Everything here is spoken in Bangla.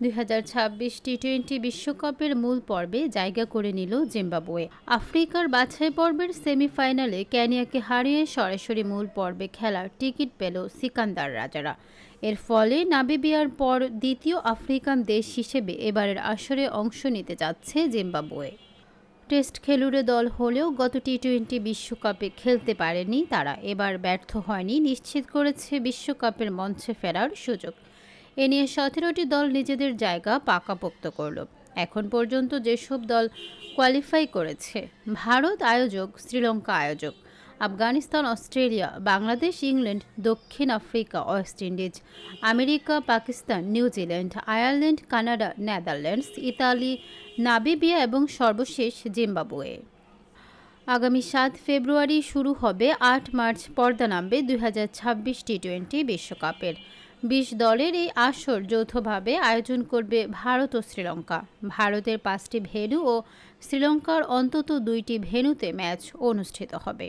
দুই টি টোয়েন্টি বিশ্বকাপের মূল পর্বে জায়গা করে নিল জিম্বাবুয়ে। আফ্রিকার বাছাই পর্বের সেমিফাইনালে ক্যানিয়াকে হারিয়ে সরাসরি মূল পর্বে খেলার টিকিট পেল সিকান্দার রাজারা। এর ফলে নাবিবিয়ার পর দ্বিতীয় আফ্রিকান দেশ হিসেবে এবারের আসরে অংশ নিতে যাচ্ছে জিম্বাবুয়ে। টেস্ট খেলুড়ে দল হলেও গত টি টোয়েন্টি বিশ্বকাপে খেলতে পারেনি তারা। এবার ব্যর্থ হয়নি, নিশ্চিত করেছে বিশ্বকাপের মঞ্চে ফেরার সুযোগ। এ নিয়ে সতেরোটি দল নিজেদের জায়গা পাকাপোক্ত করল। এখন পর্যন্ত যেসব দল কোয়ালিফাই করেছে, ভারত আয়োজক, শ্রীলঙ্কা আয়োজক, আফগানিস্তান, অস্ট্রেলিয়া, বাংলাদেশ, ইংল্যান্ড, দক্ষিণ Africa, West Indies, America, Pakistan New Zealand Ireland, Canada, Netherlands, Italy Namibia এবং সর্বশেষ জিম্বাবুয়ে। আগামী সাত ফেব্রুয়ারি শুরু হবে আট মার্চ, পর্দা নামবে দুই হাজার ছাব্বিশ টি টোয়েন্টি বিশ্বকাপের। বিশ দলের এই আসর যৌথভাবে আয়োজন করবে ভারত ও শ্রীলঙ্কা। ভারতের পাঁচটি ভেন্যু ও শ্রীলঙ্কার অন্তত দুইটি ভেন্যুতে ম্যাচ অনুষ্ঠিত হবে।